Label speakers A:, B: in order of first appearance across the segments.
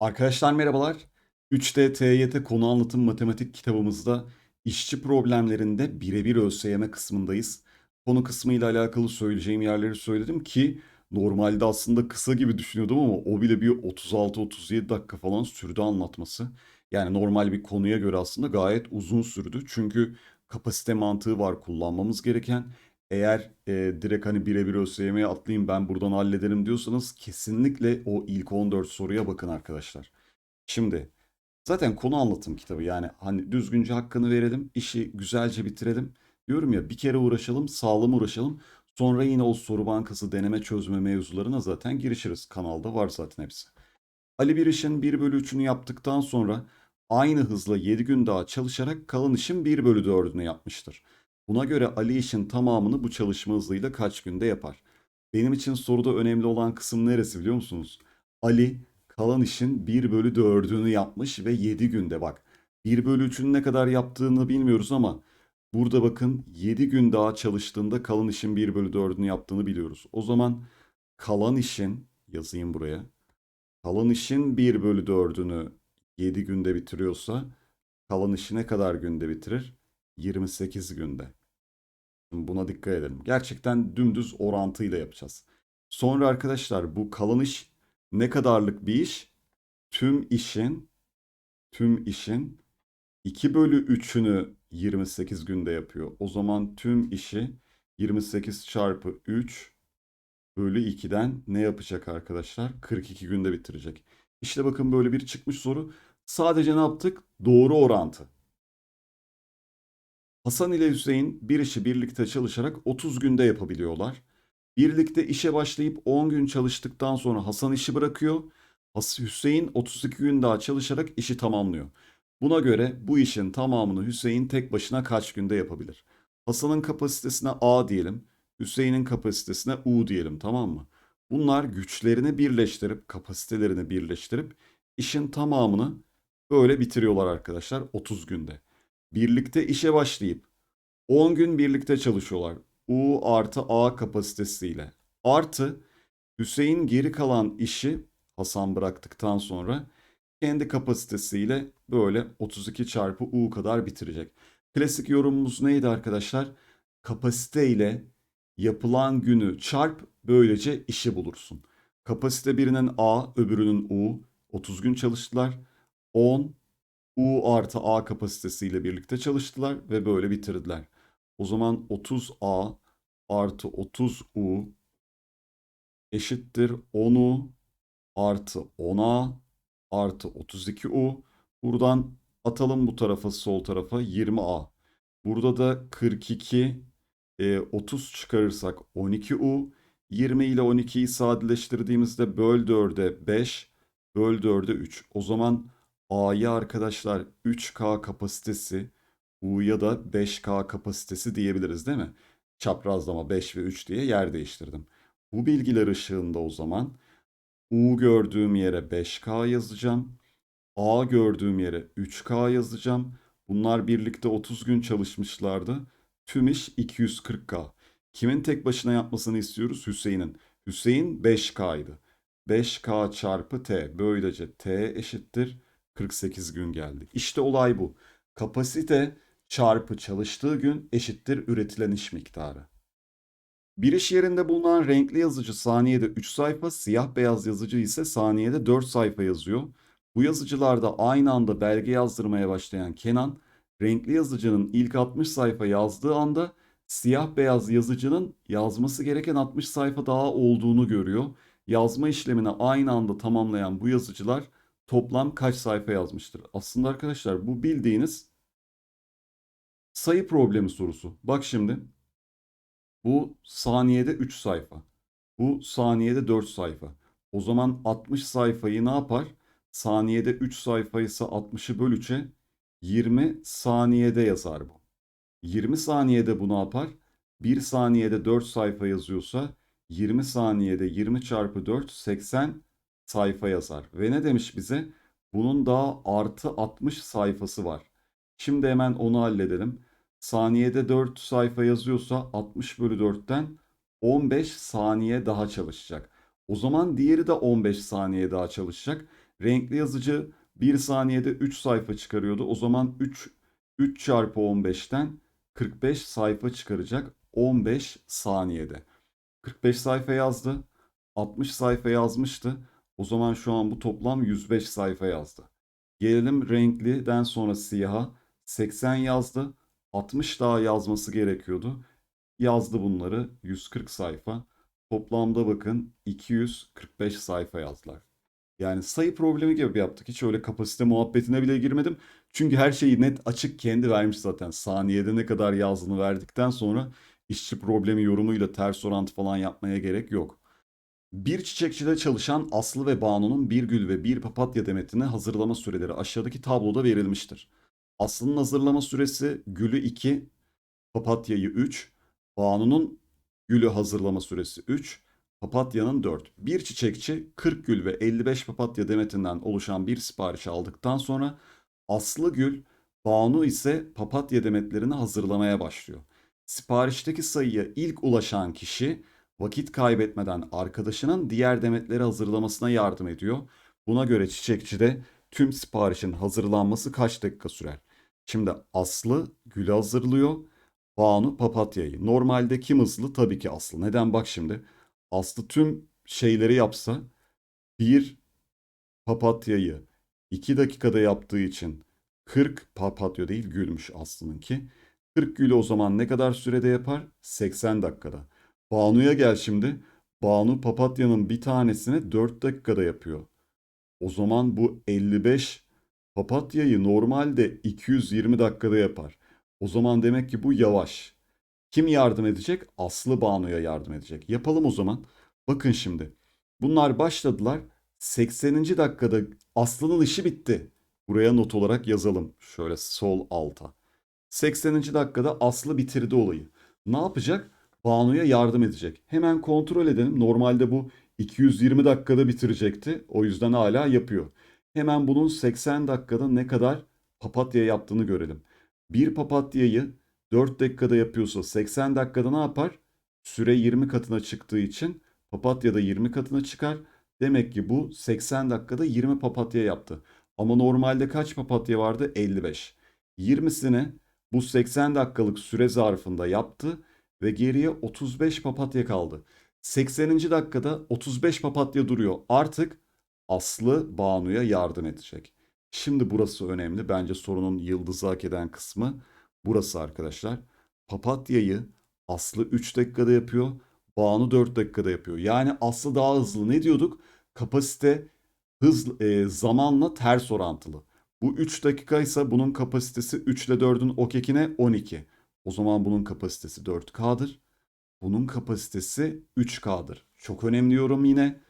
A: Arkadaşlar merhabalar. 3D TYT konu anlatım matematik kitabımızda işçi problemlerinde birebir ÖSYM kısmındayız. Konu kısmıyla alakalı söyleyeceğim yerleri söyledim ki normalde aslında kısa gibi düşünüyordum ama o bile bir 36-37 dakika falan sürdü anlatması. Yani normal bir konuya göre aslında gayet uzun sürdü. Çünkü kapasite mantığı var kullanmamız gereken. Eğer e, direkt hani birebir ÖSYM'ye atlayayım ben buradan hallederim diyorsanız kesinlikle o ilk 14 soruya bakın arkadaşlar. Şimdi zaten konu anlatım kitabı yani hani düzgünce hakkını verelim, işi güzelce bitirelim. Diyorum ya bir kere uğraşalım, sağlam uğraşalım. Sonra yine o soru bankası deneme çözme mevzularına zaten girişiriz. Kanalda var zaten hepsi. Ali Biriş'in 1 bölü 3'ünü yaptıktan sonra aynı hızla 7 gün daha çalışarak kalan işin 1 bölü 4'ünü yapmıştır. Buna göre Ali işin tamamını bu çalışma hızıyla kaç günde yapar? Benim için soruda önemli olan kısım neresi biliyor musunuz? Ali kalan işin 1 bölü 4'ünü yapmış ve 7 günde bak. 1 bölü 3'ün ne kadar yaptığını bilmiyoruz ama burada bakın 7 gün daha çalıştığında kalan işin 1 bölü 4'ünü yaptığını biliyoruz. O zaman kalan işin yazayım buraya. Kalan işin 1 bölü 4'ünü 7 günde bitiriyorsa kalan işi ne kadar günde bitirir? 28 günde. Buna dikkat edelim. Gerçekten dümdüz orantıyla yapacağız. Sonra arkadaşlar bu kalan iş ne kadarlık bir iş? Tüm işin tüm işin 2 bölü 3'ünü 28 günde yapıyor. O zaman tüm işi 28 çarpı 3 bölü 2'den ne yapacak arkadaşlar? 42 günde bitirecek. İşte bakın böyle bir çıkmış soru. Sadece ne yaptık? Doğru orantı. Hasan ile Hüseyin bir işi birlikte çalışarak 30 günde yapabiliyorlar. Birlikte işe başlayıp 10 gün çalıştıktan sonra Hasan işi bırakıyor. Hüseyin 32 gün daha çalışarak işi tamamlıyor. Buna göre bu işin tamamını Hüseyin tek başına kaç günde yapabilir? Hasan'ın kapasitesine A diyelim. Hüseyin'in kapasitesine U diyelim tamam mı? Bunlar güçlerini birleştirip, kapasitelerini birleştirip işin tamamını böyle bitiriyorlar arkadaşlar 30 günde. Birlikte işe başlayıp 10 gün birlikte çalışıyorlar. U artı A kapasitesiyle. Artı Hüseyin geri kalan işi Hasan bıraktıktan sonra kendi kapasitesiyle böyle 32 çarpı U kadar bitirecek. Klasik yorumumuz neydi arkadaşlar? Kapasite ile yapılan günü çarp böylece işi bulursun. Kapasite birinin A öbürünün U. 30 gün çalıştılar. 10 U artı A kapasitesiyle birlikte çalıştılar ve böyle bitirdiler. O zaman 30A artı 30U eşittir 10U artı 10A artı 32U. Buradan atalım bu tarafa sol tarafa 20A. Burada da 42 e, 30 çıkarırsak 12U. 20 ile 12'yi sadeleştirdiğimizde böl 4'e 5, böl 4'e 3. O zaman A'ya arkadaşlar 3K kapasitesi, U'ya da 5K kapasitesi diyebiliriz değil mi? Çaprazlama 5 ve 3 diye yer değiştirdim. Bu bilgiler ışığında o zaman U gördüğüm yere 5K yazacağım. A gördüğüm yere 3K yazacağım. Bunlar birlikte 30 gün çalışmışlardı. Tüm iş 240K. Kimin tek başına yapmasını istiyoruz? Hüseyin'in. Hüseyin 5K'ydı. 5K çarpı T. Böylece T eşittir 48 gün geldi. İşte olay bu. Kapasite çarpı çalıştığı gün eşittir üretilen iş miktarı. Bir iş yerinde bulunan renkli yazıcı saniyede 3 sayfa, siyah beyaz yazıcı ise saniyede 4 sayfa yazıyor. Bu yazıcılarda aynı anda belge yazdırmaya başlayan Kenan, renkli yazıcının ilk 60 sayfa yazdığı anda siyah beyaz yazıcının yazması gereken 60 sayfa daha olduğunu görüyor. Yazma işlemini aynı anda tamamlayan bu yazıcılar toplam kaç sayfa yazmıştır? Aslında arkadaşlar bu bildiğiniz sayı problemi sorusu. Bak şimdi bu saniyede 3 sayfa. Bu saniyede 4 sayfa. O zaman 60 sayfayı ne yapar? Saniyede 3 sayfa ise 60'ı böl 3'e 20 saniyede yazar bu. 20 saniyede bu ne yapar? 1 saniyede 4 sayfa yazıyorsa 20 saniyede 20 çarpı 4 80 sayfa yazar. Ve ne demiş bize? Bunun daha artı 60 sayfası var. Şimdi hemen onu halledelim. Saniyede 4 sayfa yazıyorsa 60 bölü 4'ten 15 saniye daha çalışacak. O zaman diğeri de 15 saniye daha çalışacak. Renkli yazıcı 1 saniyede 3 sayfa çıkarıyordu. O zaman 3 3 çarpı 15'ten 45 sayfa çıkaracak 15 saniyede. 45 sayfa yazdı. 60 sayfa yazmıştı. O zaman şu an bu toplam 105 sayfa yazdı. Gelelim renkliden sonra siyaha. 80 yazdı. 60 daha yazması gerekiyordu. Yazdı bunları 140 sayfa. Toplamda bakın 245 sayfa yazdılar. Yani sayı problemi gibi yaptık. Hiç öyle kapasite muhabbetine bile girmedim. Çünkü her şeyi net açık kendi vermiş zaten. Saniyede ne kadar yazdığını verdikten sonra işçi problemi yorumuyla ters orantı falan yapmaya gerek yok. Bir çiçekçide çalışan Aslı ve Banu'nun bir gül ve bir papatya demetini hazırlama süreleri aşağıdaki tabloda verilmiştir. Aslı'nın hazırlama süresi gülü 2, papatyayı 3, Banu'nun gülü hazırlama süresi 3, papatyanın 4. Bir çiçekçi 40 gül ve 55 papatya demetinden oluşan bir sipariş aldıktan sonra Aslı Gül, Banu ise papatya demetlerini hazırlamaya başlıyor. Siparişteki sayıya ilk ulaşan kişi vakit kaybetmeden arkadaşının diğer demetleri hazırlamasına yardım ediyor. Buna göre çiçekçide tüm siparişin hazırlanması kaç dakika sürer? Şimdi Aslı gülü hazırlıyor. Banu papatyayı. Normalde kim hızlı? Tabii ki Aslı. Neden? Bak şimdi. Aslı tüm şeyleri yapsa bir papatyayı 2 dakikada yaptığı için 40 papatya değil gülmüş Aslı'nınki. 40 gülü o zaman ne kadar sürede yapar? 80 dakikada. Banu'ya gel şimdi. Banu papatyanın bir tanesini 4 dakikada yapıyor. O zaman bu 55 papatyayı normalde 220 dakikada yapar. O zaman demek ki bu yavaş. Kim yardım edecek? Aslı Banu'ya yardım edecek. Yapalım o zaman. Bakın şimdi. Bunlar başladılar. 80. dakikada Aslı'nın işi bitti. Buraya not olarak yazalım. Şöyle sol alta. 80. dakikada Aslı bitirdi olayı. Ne yapacak? Banu'ya yardım edecek. Hemen kontrol edelim. Normalde bu 220 dakikada bitirecekti. O yüzden hala yapıyor. Hemen bunun 80 dakikada ne kadar papatya yaptığını görelim. Bir papatyayı 4 dakikada yapıyorsa 80 dakikada ne yapar? Süre 20 katına çıktığı için papatya da 20 katına çıkar. Demek ki bu 80 dakikada 20 papatya yaptı. Ama normalde kaç papatya vardı? 55. 20'sini bu 80 dakikalık süre zarfında yaptı ve geriye 35 papatya kaldı. 80. dakikada 35 papatya duruyor. Artık Aslı Banu'ya yardım edecek. Şimdi burası önemli. Bence sorunun yıldızı hak eden kısmı burası arkadaşlar. Papatyayı Aslı 3 dakikada yapıyor. Banu 4 dakikada yapıyor. Yani Aslı daha hızlı. Ne diyorduk? Kapasite hız e, zamanla ters orantılı. Bu 3 dakika ise bunun kapasitesi 3 ile 4'ün okekine 12. O zaman bunun kapasitesi 4K'dır. Bunun kapasitesi 3K'dır. Çok önemli yorum yine.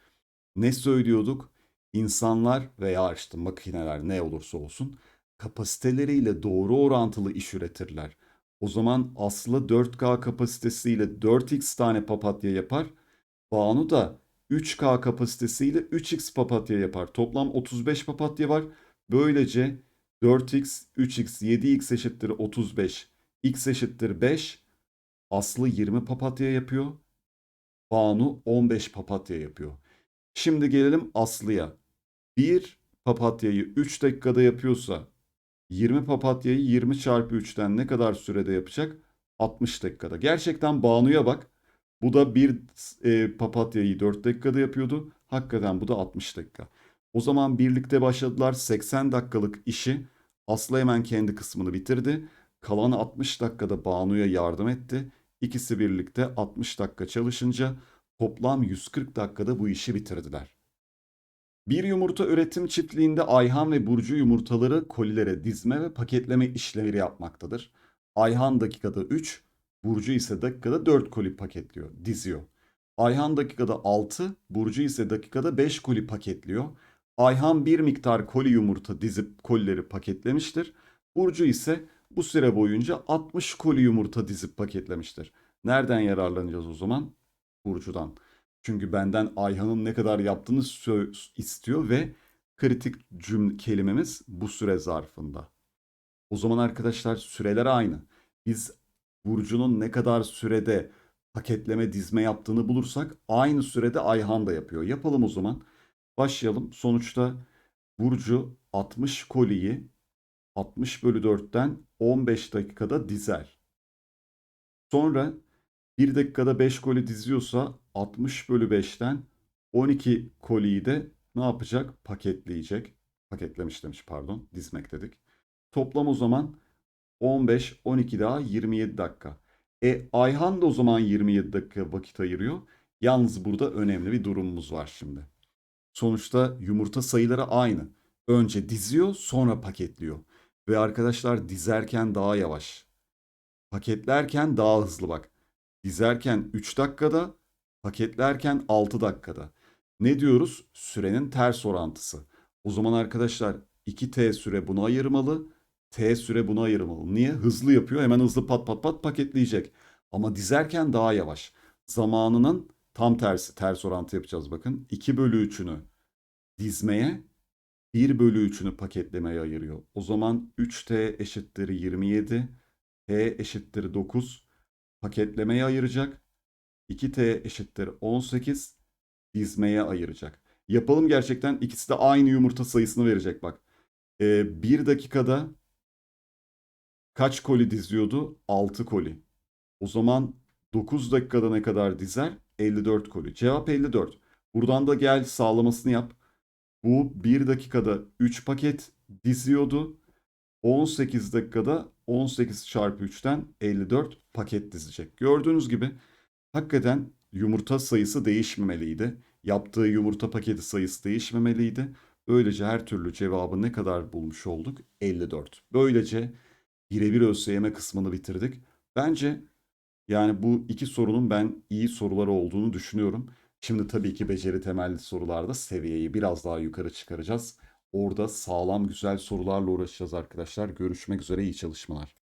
A: Ne söylüyorduk? İnsanlar veya işte makineler ne olursa olsun kapasiteleriyle doğru orantılı iş üretirler. O zaman Aslı 4K kapasitesiyle 4x tane papatya yapar. Banu da 3K kapasitesiyle 3x papatya yapar. Toplam 35 papatya var. Böylece 4x, 3x, 7x eşittir 35. x eşittir 5. Aslı 20 papatya yapıyor. Banu 15 papatya yapıyor. Şimdi gelelim Aslı'ya. Bir papatyayı 3 dakikada yapıyorsa 20 papatyayı 20 çarpı 3'ten ne kadar sürede yapacak? 60 dakikada. Gerçekten Banu'ya bak. Bu da bir e, papatyayı 4 dakikada yapıyordu. Hakikaten bu da 60 dakika. O zaman birlikte başladılar 80 dakikalık işi. Aslı hemen kendi kısmını bitirdi. Kalan 60 dakikada Banu'ya yardım etti. İkisi birlikte 60 dakika çalışınca toplam 140 dakikada bu işi bitirdiler. Bir yumurta üretim çiftliğinde Ayhan ve Burcu yumurtaları kolilere dizme ve paketleme işlemleri yapmaktadır. Ayhan dakikada 3, Burcu ise dakikada 4 koli paketliyor, diziyor. Ayhan dakikada 6, Burcu ise dakikada 5 koli paketliyor. Ayhan bir miktar koli yumurta dizip kolileri paketlemiştir. Burcu ise bu süre boyunca 60 koli yumurta dizip paketlemiştir. Nereden yararlanacağız o zaman? Burcu'dan. Çünkü benden Ayhan'ın ne kadar yaptığını istiyor ve kritik cümle kelimemiz bu süre zarfında. O zaman arkadaşlar süreler aynı. Biz Burcu'nun ne kadar sürede paketleme dizme yaptığını bulursak aynı sürede Ayhan da yapıyor. Yapalım o zaman. Başlayalım. Sonuçta Burcu 60 koliyi 60 bölü 4'ten 15 dakikada dizer. Sonra 1 dakikada 5 koli diziyorsa 60 bölü 5'ten 12 koliyi de ne yapacak? Paketleyecek. Paketlemiş demiş pardon. Dizmek dedik. Toplam o zaman 15, 12 daha 27 dakika. E Ayhan da o zaman 27 dakika vakit ayırıyor. Yalnız burada önemli bir durumumuz var şimdi. Sonuçta yumurta sayıları aynı. Önce diziyor, sonra paketliyor. Ve arkadaşlar dizerken daha yavaş. Paketlerken daha hızlı bak. Dizerken 3 dakikada, paketlerken 6 dakikada. Ne diyoruz? Sürenin ters orantısı. O zaman arkadaşlar 2T süre buna ayırmalı, T süre buna ayırmalı. Niye? Hızlı yapıyor, hemen hızlı pat pat pat paketleyecek. Ama dizerken daha yavaş. Zamanının tam tersi, ters orantı yapacağız bakın. 2 bölü 3'ünü dizmeye, 1 bölü 3'ünü paketlemeye ayırıyor. O zaman 3T eşittir 27, T eşittir 9 paketlemeye ayıracak. 2T eşittir 18 dizmeye ayıracak. Yapalım gerçekten ikisi de aynı yumurta sayısını verecek bak. 1 dakikada kaç koli diziyordu? 6 koli. O zaman 9 dakikada ne kadar dizer? 54 koli. Cevap 54. Buradan da gel sağlamasını yap. Bu 1 dakikada 3 paket diziyordu. 18 dakikada 18 çarpı 3'ten 54 paket dizecek. Gördüğünüz gibi hakikaten yumurta sayısı değişmemeliydi. Yaptığı yumurta paketi sayısı değişmemeliydi. Böylece her türlü cevabı ne kadar bulmuş olduk? 54. Böylece birebir ÖSYM kısmını bitirdik. Bence yani bu iki sorunun ben iyi sorular olduğunu düşünüyorum. Şimdi tabii ki beceri temelli sorularda seviyeyi biraz daha yukarı çıkaracağız. Orada sağlam güzel sorularla uğraşacağız arkadaşlar. Görüşmek üzere iyi çalışmalar.